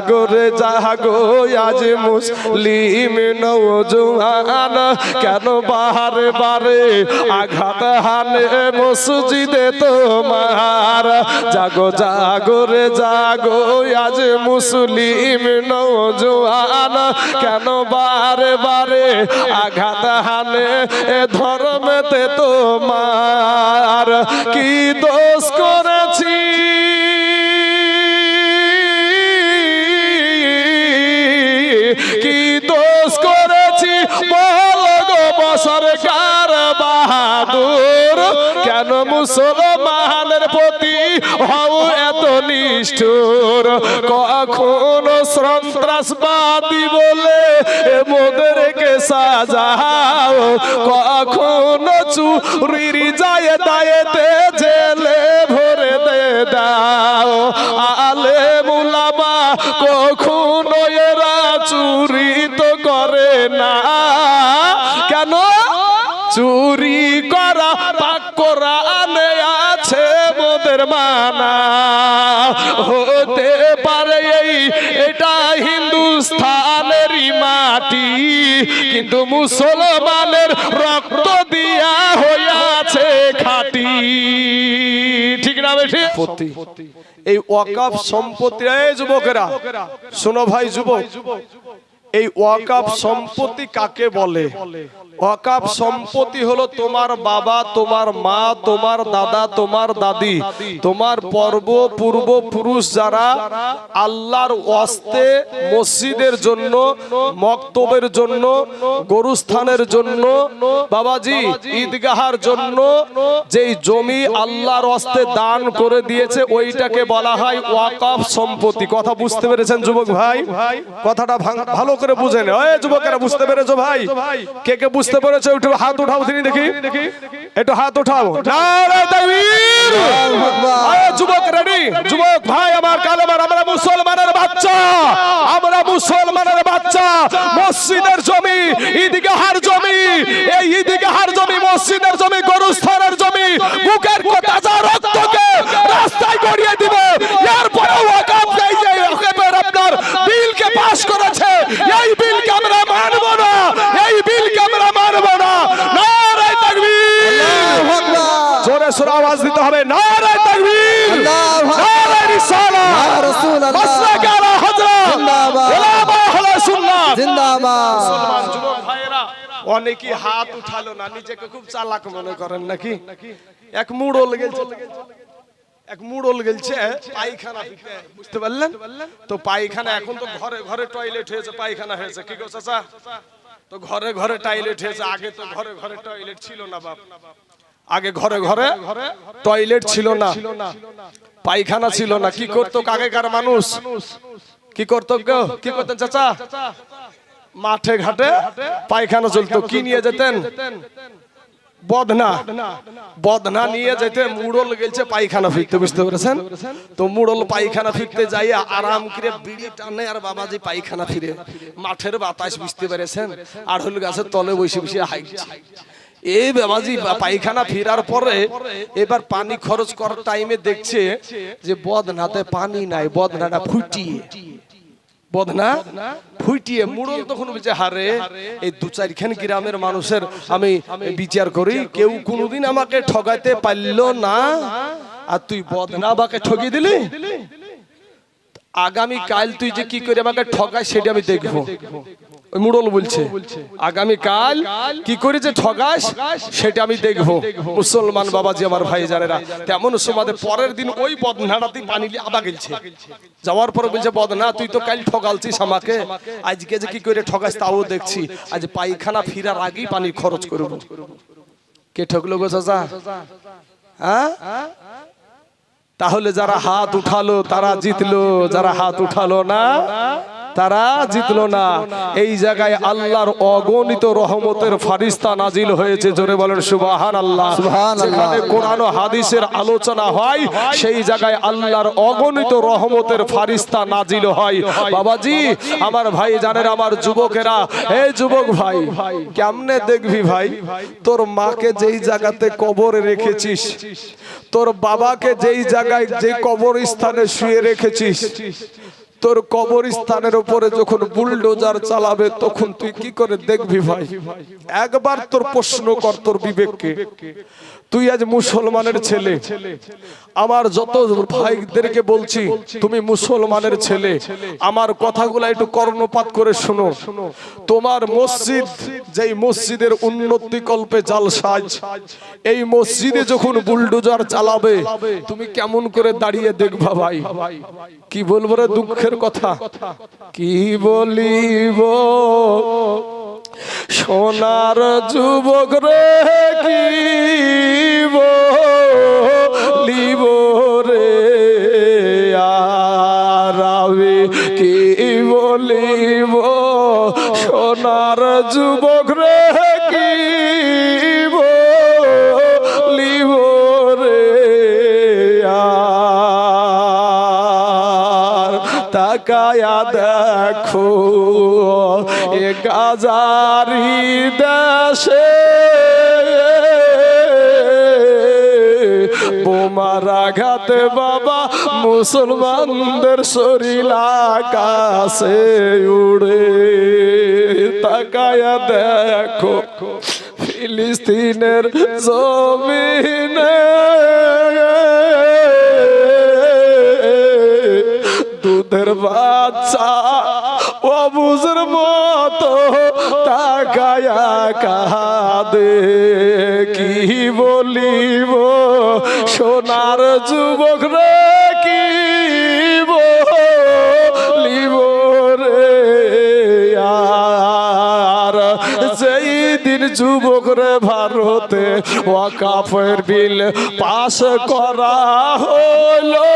গোরে জাগো আজ মুসলিম নৌজওয়ান কেন বাহারে বারে আঘাত হানে মসজিদে তোমার? জাগো জাগো রে জাগো, আজ মুসলিম নৌজওয়ান কেন বারে বারে আঘাত হানে এ ধর্মেতে তোমার? কি দোষ করেছি? মুসলমানের প্রতি হও এত নিষ্ঠুর। কখনো সন্ত্রাসবাদী বলে মোদেরকে সাজাও। কখনো চুরির যায় দায়েতে জেলে ভরে দে দাও। আলে মুলামা কখনো এরা চুরি তো করে না। কেন? চুরি করা, পাক আছে মানা হতে পারে এই, এটা হিন্দুস্থানেরই মাটি। কিন্তু মুসলমানের রক্ত দিয়া হইয়াছে খাটি। ঠিক না বেঠি এই ওয়াকাফ সম্পত্তি যুবকেরা, শোনো ভাই যুবক, এই ওয়াকাফ সম্পত্তি কাকে বলে? ওয়াকাফ সম্পত্তি হলো তোমার বাবা তোমার মা তোমার দাদা তোমার দাদি তোমার পর্ব পূর্ব পুরুষ যারা আল্লাহর অস্তে মসজিদের জন্য মক্তবের জন্য গরুস্থানের জন্য বাবাজি ঈদগাহার জন্য যেই জমি আল্লাহর ওয়াস্তে দান করে দিয়েছে ওইটাকে বলা হয় ওয়াকাফ সম্পত্তি। কথা বুঝতে পেরেছেন যুবক ভাই? কথাটা ভালো করে বুঝেন। যুবকেরা বুঝতে পেরেছ ভাই? কে কে বুঝতে পেরেছ? একটু হাত উঠাও তিনি দেখি। একটু হাত উঠাও। যুবক রেডি যুবক, ভাই, আমার কালেমার আমরা মুসলমানের বাচ্চা। আমরা মুসলমানের বাচ্চা। মসজিদের জমি, ঈদগাহার জমি। এই ঈদগাহার জমি, মসজিদের জমি গরুস্থানের জমি। বুকের তাজা রক্তকে রাস্তায় গড়িয়ে দিব এরপরে ওয়াকাফ এই যে ওয়াকাফের আপনার বিলকে পাস করেছে এই বিলকে আমরা মানব না এই বিলকে আমরা মানব না নারায় তাকবীর জোরে সোরে আওয়াজ দিতে হবে নারায় তাকবীর নারায় রিসালাত মাসলাক আলা হযরত উলামা আহলে সুন্নাত মুসলমান যুবক ভাইয়েরা অনেকেই হাত উঠালো না? নিজেকে খুব চালাক মনে করেন নাকি? এক মুড়ল গেছে এক মুড়ল গেলছে পায়খানা বুঝতে পারলেন? তো পায়খানা এখন তো ঘরে ঘরে টয়লেট হয়েছে, পায়খানা হয়েছে। কি গো চাচা? তো ঘরে ঘরে টয়লেট হয়েছে। আগে তো ঘরে ঘরে টয়লেট ছিল না বাপ। আগে ঘরে ঘরে টয়লেট ছিল না। পায়খানা ছিল না। কি করতো আগেকার মানুষ? কি করতো? কি করতেন চাচা? মাঠে ঘাটে পায়খানা চলতো। কি নিয়ে যেতেন? বদনা। বদনা নিয়ে যেতে মুড়ল গেছে পায়খানা ফিরতে বুঝতে পেরেছেন? তো মুড়ল পায়খানা ফিরতে যাইয়া আরাম করে বিড়ি টানে আর বাবাজি পায়খানা ফিরে। মাঠের বাতাস বুঝতে পেরেছেন? আড়হুল গাছের তলে বসে বসে হাইছে এই বাবাজি পায়খানা ফেরার পরে এবার পানি খরচ করার টাইমে দেখছে যে বদনাতে পানি নাই বদনাটা ফুটিয়ে। বদনা, ফুইটিয়ে মুড়ল তখন বলছে হারে, এই দু চারখান গ্রামের মানুষের আমি বিচার করি, কেউ কোনোদিন আমাকে ঠগাইতে পারল না। আর তুই বদনা আমাকে ঠগিয়ে দিলি? আগামী কাল তুই যে কি করে আমাকে ঠগাই সেটা আমি দেখব। মুড়ল বলছে আগামী কাল কি করে যে ঠগাস, সেটা আমি দেখব। মুসলমান বাবাজি আমার ভাই জানেরা তেমন সমাদে পরের দিন ওই বদনাটাতেই পানি আবা গেলছে। যাওয়ার পর বলছে, বদনা, তুই তো কাল ঠগালছিস আমাকে। আজকে যে কি করে ঠগাস তাও দেখছি। আজ পায়খানা ফিরার আগেই পানি খরচ করব। কে ঠকলো গো চাচা? হ্যাঁ? তাহলে যারা হাত উঠালো, তারা জিতলো। যারা হাত উঠালো না তারা জিতলো না। এই জায়গায় আল্লাহর অগণিত রহমতের ফারিস্তা নাজিল হয়েছে। জোরে বলেন সুবাহান আল্লাহ। যেখানে কোরআন ও হাদিসের আলোচনা হয় সেই জায়গায় আল্লাহর অগণিত রহমতের ফারিস্তা নাজিল হয়। বাবাজি আমার ভাই জানেন আমার যুবকেরা হে যুবক ভাই কেমনে দেখবি ভাই? তোর মাকে যেই জায়গাতে কবরে রেখেছিস তোর বাবাকে যেই জায়গায় যে কবরস্থানে শুয়ে রেখেছিস তোর কবরস্থানের উপরে যখন বুলডোজার চালাবে, তখন তুই কি করে দেখবি ভাই? একবার তোর প্রশ্ন কর তোর বিবেককে। তুই আজ মুসলমানের ছেলে। আমার যত ভাইদেরকে বলছি, তুমি মুসলমানের ছেলে। আমার কথাগুলো একটু কর্ণপাত করে শোনো। তোমার মসজিদ, যেই মসজিদের উন্নতি কল্পে জাল সাজ। এই মসজিদে যখন বুলডোজার চালাবে, তুমি কেমন করে দাঁড়িয়ে দেখবা ভাই? কি বলব রে দুঃখের কথা? কি বলিব? সোনার যুবক রে কি বলিব রে? আর আমি কি বলিব? সোনার যুবক দেখো, এ গাজারি দেশে বোমার আঘাতে বাবা মুসলমানদের শরীর আকাশে উড়ে তাকায়া দেখো, ফিলিস্তিনের জমিনে দুধের বাচ্চা অবুজের মতো তাকায়া কাঁদে। কি বলিব সোনার যুবক রে? দিন যুবক রে ভারতে ওয়াকাফের বিল পাস করা হলো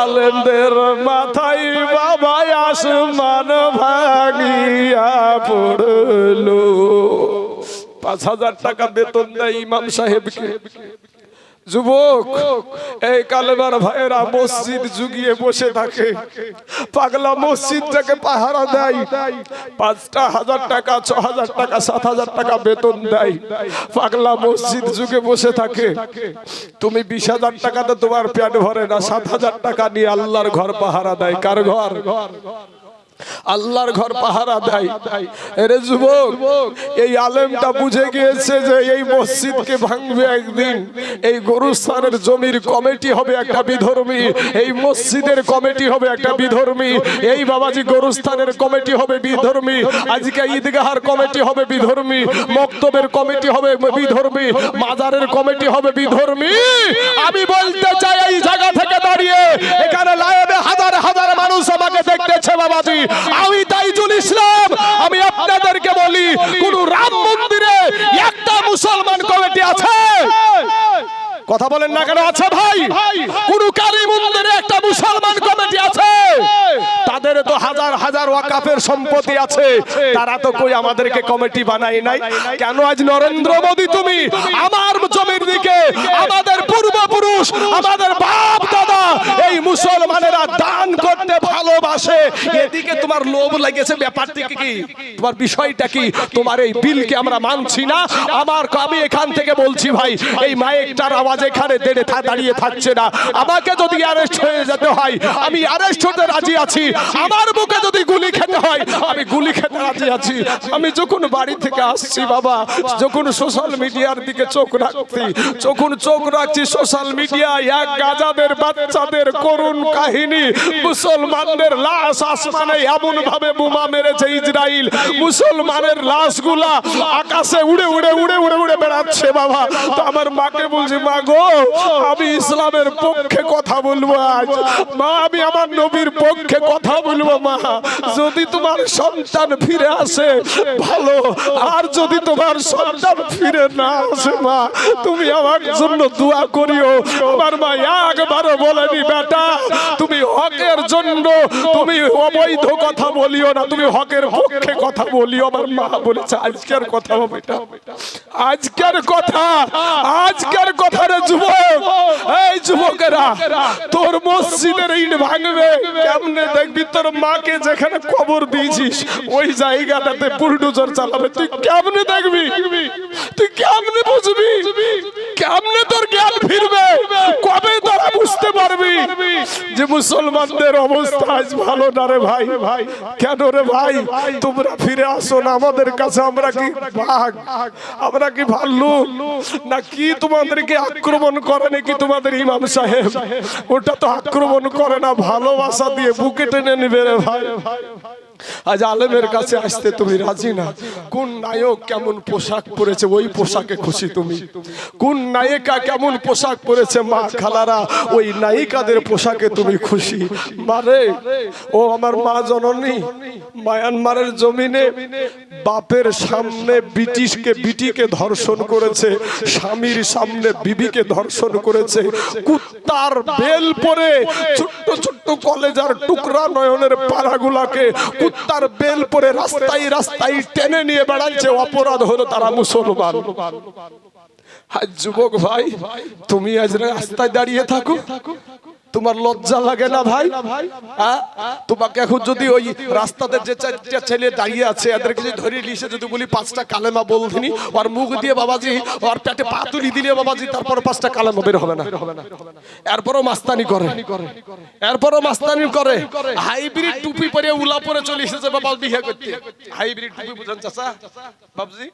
আলেমদের মাথায় বাবা আসমান ভাঙিয়া পড়ল। পাঁচ হাজার টাকা বেতন দেয় ইমাম সাহেবকে। যুবক এই কালেমার ভাইয়েরা মসজিদ যুগিয়ে বসে থাকে। পাগলা মসজিদটাকে পাহারা দেয়। পাঁচটা হাজার টাকা ছ হাজার টাকা সাত হাজার টাকা বেতন দেয়। পাগলা মসজিদ যুগে বসে থাকে। তুমি বিশ হাজার টাকাতে তোমার পেট ভরে না সাত হাজার টাকা নিয়ে আল্লাহর ঘর পাহারা দেয়। কার ঘর? আল্লাহর ঘর পাহারা দেয়। এরে যুবক এই আলেমটা বুঝে গিয়েছে যে এই মসজিদকে ভাঙবে একদিন। এই গরুস্থানের জমির কমিটি হবে একটা বিধর্মী। এই মসজিদের কমিটি হবে একটা বিধর্মী। এই বাবাজি গরুস্থানের কমিটি হবে বিধর্মী। আজকে ঈদগাহার কমিটি হবে বিধর্মী। মক্তবের কমিটি হবে বিধর্মী। মাজারের কমিটি হবে বিধর্মী। আমি বলতে চাই এই জায়গা থেকে দাঁড়িয়ে এখানে লাইভে হাজার হাজার মানুষ আমাকে দেখতেছে বাবাজি। আমি তাইজুল ইসলাম আমি আপনাদেরকে বলি কোন রাম মন্দিরে একটা মুসলমান কমিটি আছে। কথা বলেন না কেন? আছে ভাই। কোন কালী মন্দিরে একটা মুসলমান কমিটি আছে। তাদের তো হাজার হাজার ওয়াকাফের সম্পত্তি আছে। তারা তো কই আমাদেরকে কমিটি বানাই নাই? কেন আজ নরেন্দ্র মোদী তুমি আমার জমির দিকে আমাদের পূর্বপুরুষ, আমাদের বাপ দাদা এই মুসলমানেরা দান করতে ভালোবাসে। এদিকে তোমার লোভ লেগেছে, ব্যাপারটি কি তোমার বিষয়টা কি? তোমার এই বিলকে আমরা মানছি না। আমার আমি এখান থেকে বলছি ভাই, এই মাইকটার আওয়াজ এখানে দেড়ে থা দাঁড়িয়ে থাকছে না। আমাকে যদি অ্যারেস্ট হয়ে যেতে হয়, আমি অ্যারেস্ট হতে রাজি আছি। আমার বুকে যদি গুলি খেতে হয়, আমি গুলি খেতে রাজি আছি। আমি যখন বাড়ি থেকে আসছি বাবা, যখন সোশ্যাল মিডিয়ার দিকে চোখ রাখছি। যখন চোখ রাখছি সোশ্যাল মিডিয়ায় এক গাজাদের বাচ্চাদের করুণ কাহিনী। মুসলমানদের লাশ আসমানে এমন ভাবে বোমা মেরেছে ইসরাইল। মুসলমানের লাশগুলা আকাশে উড়ে উড়ে উড়ে উড়ে উড়ে বেড়াচ্ছে বাবা। তো আমার মাকে বলছি, মা গো, আমি ইসলামের পক্ষে কথা বলব আজ। মা, আমি আমার নবীর পক্ষে কথা বলব, মা। যদি তোমার সন্তান ফিরে আসে, ভালো। আর যদি তোমার সন্তান ফিরে না আসে, মা তুমি আমার জন্য দোয়া করিও। আমার মা একবারও বলেনি, বেটা, তুমি হকের জন্য, তুমি অবৈধ কথা বলিও না, তুমি হকের পক্ষে কথা বলিও। আমার মা বলেছে, আজকের কথা হবে এটা। আজকের কথা আজকের কথা রে যুবক, এই যুবকেরা, তোর মসজিদের ইট ভাঙবে। কেমনে দেখবি তোর মাকে যেখানে কবর দিয়েছিস, ওই জায়গাটাতে বুলডোজার চালাবে। তুই কেমনে দেখবি? তুই কেমনে বুঝবি? কেমনে তোর জ্ঞান ফিরবে? কবে তোরা বুঝতে পারবি যে মুসলমানদের অবস্থা আজ ভালো না রে ভাই? ভাই কেন রে ভাই? তোমরা ফিরে আসো না, আমাদের কাছে আমরা কি বাঘ আমরা কি ভাল্লুক? না কি তোমাদেরকে আক্রমণ করে নাকি তোমাদের ইমাম সাহেব? ওটা তো আক্রমণ করে না, ভালোবাসা দিয়ে বুকে টেনে নিবে রে ভাই ভাই ভাই। আজ আলেমের কাছে আসতে তুমি রাজি না। কোন নায়ক কেমন পোশাক পরেছে ওই পোশাকে খুশি তুমি। কোন নায়িকা কেমন পোশাক পরেছে মা খালারা ওই নায়িকাদের পোশাকে তুমি খুশি। মারে ও আমার মা জননী মায়ানমারের জমিনে বাপের সামনে ব্রিটিশকে বিটিকে ধর্ষণ করেছে স্বামীর সামনে বিবিকে ধর্ষণ করেছে কুত্তার বেল পরে ছোট্ট ছোট্ট কলেজার টুকরা নয়নের পাড়াগুলাকে কুত্তার বেল পরে রাস্তায় রাস্তায় টেনে নিয়ে বেড়াচ্ছে, অপরাধ হলো তারা মুসলমান। যুবক ভাই, তুমি আজ রাস্তায় দাঁড়িয়ে থাকো। তোমার লজ্জা লাগে না ভাই? তোমাকে এখন যদি ওই রাস্তাতে যে চারটা ছেলে দাঁড়িয়ে আছে, এদেরকে যদি ধরে লিসে যদি বলি পাঁচটা কালেমা বলধিনি ওর মুখ দিয়ে বাবাজি, ওর পেটে পা তুলি দিলে বাবাজি তারপর পাঁচটা কালেমা বের হবে না। এরপরও মাস্তানি করে। এরপরও মাস্তানি করে। হাইব্রিড টুপি পরে উলা পরে চলে এসেছে বাবা বিয়ে করতে। হাইব্রিড টুপি বুঝেন চাচা, বাবজি?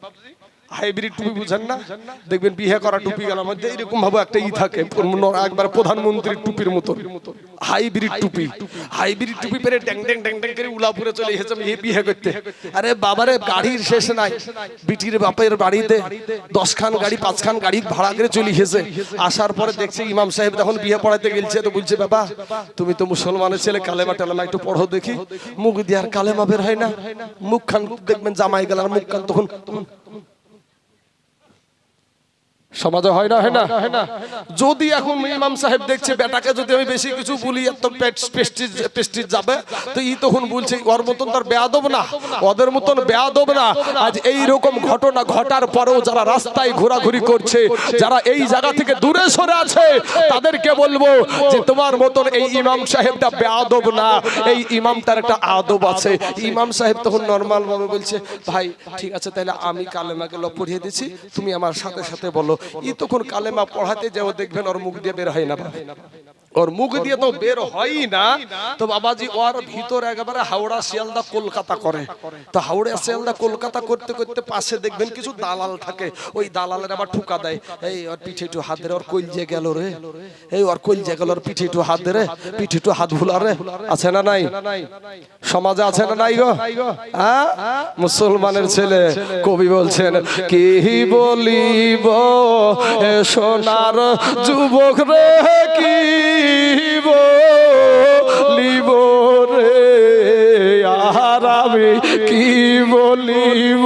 হাইব্রিড টুপি বুঝেন না? দেখবেন বিহে করা টুপি গেলার মধ্যে এরকম ভাবে একটা ই থাকে একবার প্রধানমন্ত্রীর টুপির মতো হাইব্রিড টুপি হাইব্রিড টুপি পেরে ড্যাং ড্যাং ড্যাং ড্যাং করে উলাপুরে চলে এসেছে বিয়ে বিয়ে করতে। আরে বাবারে, গাড়ির শেষ নাই। বিটির বাপের বাড়িতে দশ খান গাড়ি পাঁচ খান গাড়ি ভাড়া করে চলে এসেছে। আসার পরে দেখছে ইমাম সাহেব যখন বিয়ে পড়াতে গেলছে, তো বলছে, বাবা, তুমি তো মুসলমানের ছেলে, কালেমা টালেমা একটু পড়ো দেখি। মুখ দিয়ে আর কালেমা বের হয় না। মুখ খান দেখবেন জামাই গেলার মুখ খান তখন তখন সমাজে হয় না হয় না? যদি এখন ইমাম সাহেব দেখছে বেটাকে যদি আমি বেশি কিছু বলি এত পেস্টিজ যাবে? তো ই তখন বলছে ওর মতন তার বেয়াদব না। ওদের মতন বেয়াদব না। আজ এই রকম ঘটনা ঘটার পরেও যারা রাস্তায় ঘোরাঘুরি করছে যারা এই জায়গা থেকে দূরে সরে আছে তাদেরকে বলব যে তোমার মতন এই ইমাম সাহেবটা বেয়াদব না। এই ইমামটার একটা আদব আছে। ইমাম সাহেব তখন নর্মাল ভাবে বলছে ভাই ঠিক আছে তাহলে আমি কালেমাকে ল পড়িয়ে দিচ্ছি তুমি আমার সাথে সাথে বলো। ই তখন কালেমা পড়াতে যাও দেখবেন ওর মুখ দিয়ে বের হয় না। ওর মুখ দিয়ে তো বের হয়ই না তো বাবাজি ওর ভিতর একেবারে হাওড়া শিয়ালদা কলকাতা করে তো হাওড়া শিয়ালদা কলকাতা করতে করতে পাশে দেখবেন কিছু দালাল থাকে ওই দালালের আবার ঠুকা দেয় এই ওর পিঠে একটু হাত ধরে ওর কইলজে গেল রে এই ওর কইলজে গেল ওর পিঠে একটু হাত ধরে পিঠে একটু হাত ভুলা রে আছে না নাই সমাজে আছে না নাই গো হ্যাঁ মুসলমানের ছেলে কবি বলছেন কি বলিব এ সোনার যুবক রে কি বলিব রে, আর আমি কি বলিব?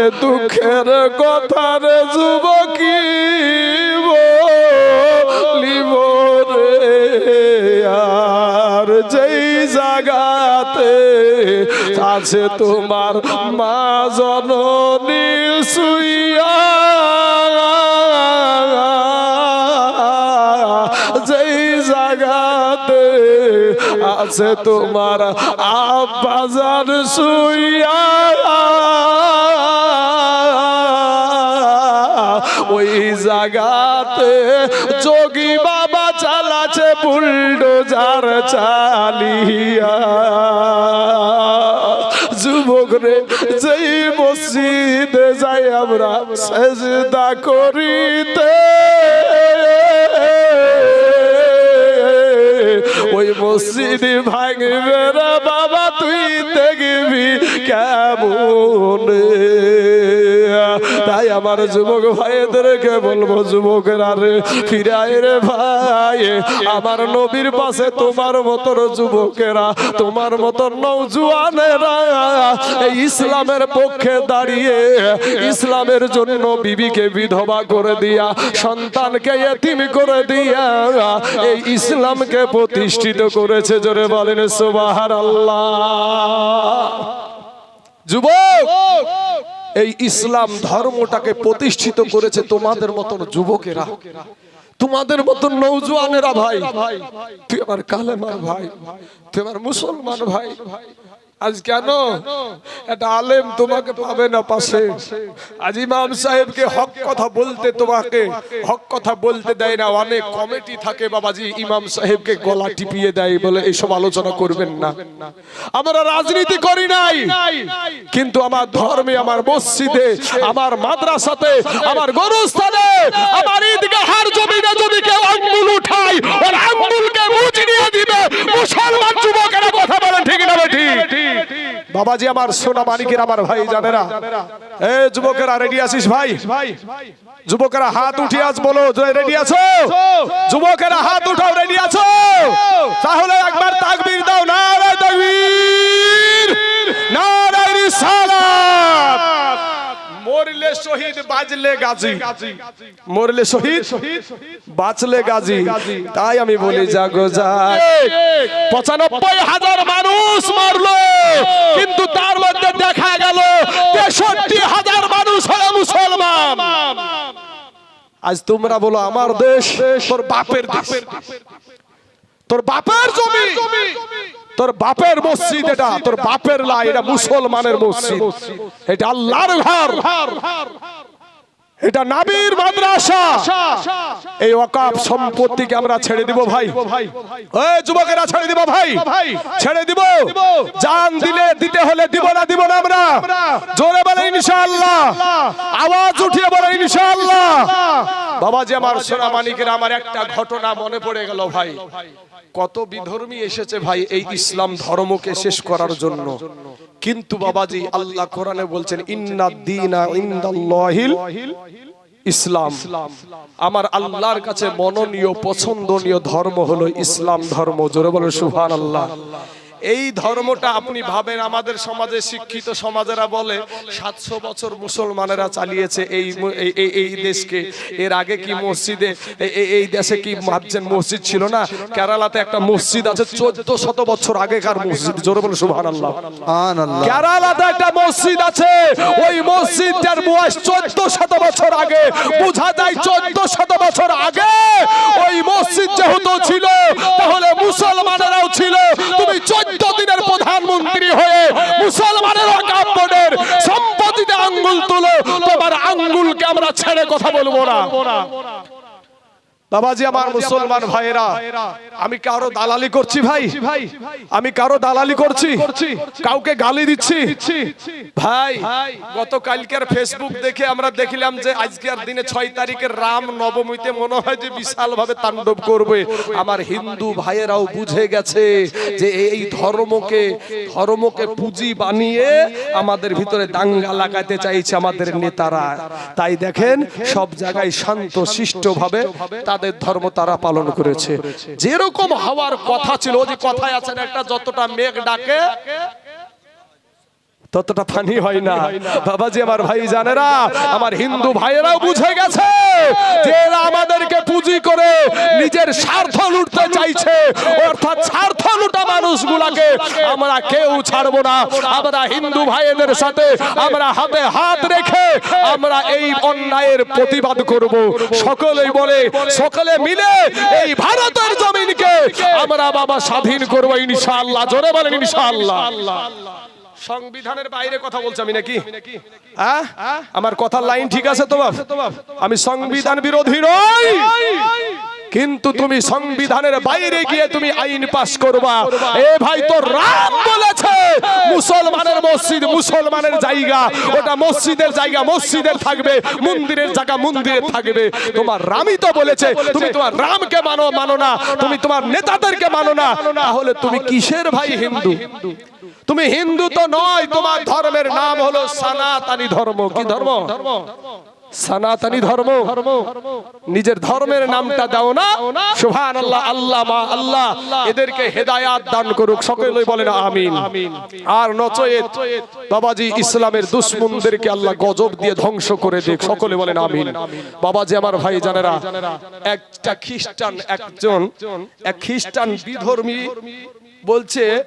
এ দুঃখের কথা রে যুবক বলিব রে, আর যেই জায়গাতে আছে তোমার মা জননী শুইয়া আছে তোমার আব্বাজান শুইয়া। ওই জায়গাতে যোগী বাবা চালাছে বুলডোজার চালিয়া। যুবক রে, যেই মসজিদে যাই আমরা সেজদা করিতে ওই মসজিদ ভাঙবে রে বাবা তুই দেখবি কেমন তাই আমার যুবক ভাইদেরকে বলব, যুবকেরা রে ফিরে আয় রে ভাই। আমার নবীর পাশে তোমার মতন যুবকেরা, তোমার মতন নৌজুয়ানেরা ইসলামের পক্ষে দাঁড়িয়ে, ইসলামের জন্য বিবিকে বিধবা করে দিয়া, সন্তানকে এতিম করে দিয়া এই ইসলামকে প্রতিষ্ঠিত করেছে, জোরে বলেন সুবাহার আল্লাহ যুবক! এই ইসলাম ধর্মটাকে প্রতিষ্ঠিত করেছে তোমাদের মতন যুবকেরা। তোমাদের মতন নৌজওয়ানেরা ভাই, তুই আমার কালেমার ভাই, তুই আমার মুসলমান ভাই আজ কেন একটা আলেম তোমাকে পাবে না পাশে। আজ ইমাম সাহেবকে হক কথা বলতে তোমাকে, হক কথা বলতে দেয় না। অনেক কমিটি থাকে বাবাজি, ইমাম সাহেবকে গলা টিপিয়ে দেয় বলে এইসব আলোচনা করবেন না। আমরা রাজনীতি করি নাই। কিন্তু আমার ধর্মে, আমার মসজিদে, আমার মাদ্রাসাতে, আমার গরুস্থানে, আমার ঈদগাহার জমিনে যদি কেউ আঙ্গুল উঠায়, ওর আঙ্গুলকে মুচ নিয়ে দিবে। মুসলমান যুবকেরা কথা বলেন ঠিক না ঠিক বাবাজি আমার সোনা মানিকের আমার ভাই জানে না। এ, যুবকেরা রেডি আছিস ভাই? যুবকেরা, হাত উঠে আজ বলো রেডি আছো? যুবকেরা, হাত উঠাও রেডি আছো? তাহলে একবার তাকবীর দাও নারায় তাকবীর নারায় রিসালাত মরলে শহীদ বাজলে গাজী। মরলে শহীদ, বাঁচলে গাজী। তাই আমি বলি, জাগো যা পঁচানব্বই হাজার মানুষ মারলো, কিন্তু তার মধ্যে দেখা গেল, তেষট্টি হাজার মানুষ হলো মুসলমান। আজ তোমরা বলো, আমার দেশ তোর বাপের দেশ। তোর বাপের জমি। তোর বাপের মসজিদ এটা তোর বাপের লাই এটা মুসলমানের মসজিদ। এটা আল্লাহর ঘর। এটা নাবির মাদ্রাসা। এই ওয়াকাফ সম্পত্তিকে আমরা ছেড়ে দিব ভাই। ওই যুবকেরা ছেড়ে দিব ভাই। ছেড়ে দিব জান দিলে দিতে হলে দিব না দিব না আমরা। জোরে বলে ইনশাআল্লাহ। আওয়াজ উঠিয়ে বলে ইনশাআল্লাহ। বাবাজি আমার সোনা মানিকের আমার একটা ঘটনা মনে পড়ে গেল ভাই। কত বিধর্মী এসেছে ভাই এই ইসলাম ধর্মকে শেষ করার জন্য। কিন্তু বাবাজি আল্লাহ কোরআনে বলছেন ইন্না দিনা ইন্দাল্লাহিল ইসলাম। আমার আল্লাহর কাছে মননীয়, পছন্দনীয় ধর্ম হলো ইসলাম ধর্ম। জোরে বলে সুহান আল্লাহ এই ধর্মটা আপনি ভাবেন আমাদের সমাজে শিক্ষিত সমাজেরা বলে সাতশো বছর মুসলমানেরা চালিয়েছে এই এই- দেশকে। এর আগে কি মসজিদে এই দেশে কি ভাবছেন মসজিদ ছিল না? কেরালাতে একটা মসজিদ আছে চোদ্দ শত বছর আগেকার মসজিদ। জোরে বলে সুহান আল্লাহ কেরালাতে একটা মসজিদ আছে। ওই মসজিদটার বয়স চোদ্দ শত বছর আগে। বোঝা যায় চোদ্দ শত বছর আগে ওই মসজিদ যেহেতু ছিল তাহলে মুসলমানেরাও ছিল। তুমি চোদ্দ দিনের প্রধানমন্ত্রী হয়ে মুসলমানের কাপড়ের সম্পত্তিতে আঙ্গুল তুলো তোমার আঙ্গুলকে আমরা ছেড়ে কথা বলব না। বাবাজি আমার মুসলমান ভাইরা আমি কারও দালালি করছি ভাই। আমি কারও দালালি করছি। কাউকে গালি দিচ্ছি। ভাই গত কালকের ফেসবুক দেখে আমরা দেখলাম যে আজকের দিনে ছয় তারিখের রাম নবমীতে মনে হয় যে বিশাল ভাবে তাণ্ডব করবে। আমার হিন্দু ভাইয়েরাও বুঝে গেছে যে এই ধর্মকে ধর্মকে পুঁজি বানিয়ে আমাদের ভিতরে দাঙ্গা লাগাতে চাইছে আমাদের নেতারা। তাই দেখেন সব জায়গায় শান্ত শিষ্ট ভাবে তাদের ধর্ম তারা পালন করেছে। যেরকম হওয়ার কথা ছিল যে কথায় আছেন একটা যতটা মেঘ ডাকে ততটা পানি হয় না। বাবাজি আমার ভাই জানেরা আমার হিন্দু ভাইয়েরাও বুঝে গেছে যে এরা আমাদেরকে পুঁজি করে নিজের স্বার্থ লুটতে চাইছে অর্থাৎ স্বার্থ লুটা মানুষগুলাকে আমরা কেউ ছাড়বো না। আমরা হিন্দু ভাইদের সাথে আমরা হাতে হাত রেখে আমরা এই অন্যায়ের প্রতিবাদ করব। সকলেই বলে সকলে মিলে এই ভারতের জমিনকে আমরা বাবা স্বাধীন করব ইনশাআল্লাহ। জোরে বলেন ইনশাআল্লাহ। সংবিধানের বাইরে কথা বলছি আমি নাকি? আমার কথার লাইন ঠিক আছে তো বাপ? আমি সংবিধান বিরোধী নই কিন্তু তুমি সংবিধানের বাইরে গিয়ে তুমি আইন পাস করবা। এ ভাই তো রাম বলেছে, মুসলমানের মসজিদ মুসলমানের জায়গা। ওটা মসজিদের জায়গা, মসজিদের থাকবে, মন্দিরের জায়গা মন্দিরের থাকবে। তোমার রামই তো বলেছে, তুমি তোমার রামকে মানো মানো না। তুমি তোমার নেতাদেরকে মানো না। তাহলে তুমি কিসের ভাই হিন্দু? তুমি হিন্দু তো নয়, তোমার ধর্মের নাম হলো সনাতনী ধর্ম। কি ধর্ম? সনাতনী ধর্ম। নিজের ধর্মের নামটা দাও না। সুহান আল্লাহ আল্লাহ মা আল্লাহ। এদেরকে হেদায়াত দান করুক। সকলেই বলেন আমিন। আর নচয়েত বাবাজি ইসলামের দুশ্মনদেরকে আল্লাহ গজব দিয়ে ধ্বংস করে দেখ সকলে বলেন আমিন। বাবাজি আমার ভাই জানেরা একটা খ্রিস্টান একজন এক খ্রিস্টান বিধর্মী বলছে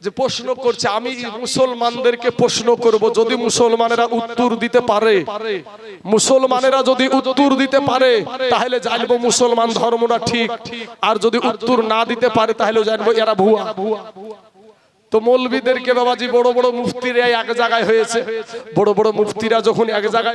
যে প্রশ্ন করছে আমি মুসলমানদেরকে প্রশ্ন করব যদি মুসলমানেরা উত্তর দিতে পারে মুসলমানেরা যদি উত্তর দিতে পারে তাহলে জানব মুসলমান ধর্মটা ঠিক। আর যদি উত্তর না দিতে পারে তাহলে জানব এরা ভুয়া। তো মৌলবীদেরকে বাবাজি বড় বড় মুফতিরা এক জায়গায় হয়েছে। বড় বড় মুফতিরা যখন এক জায়গায়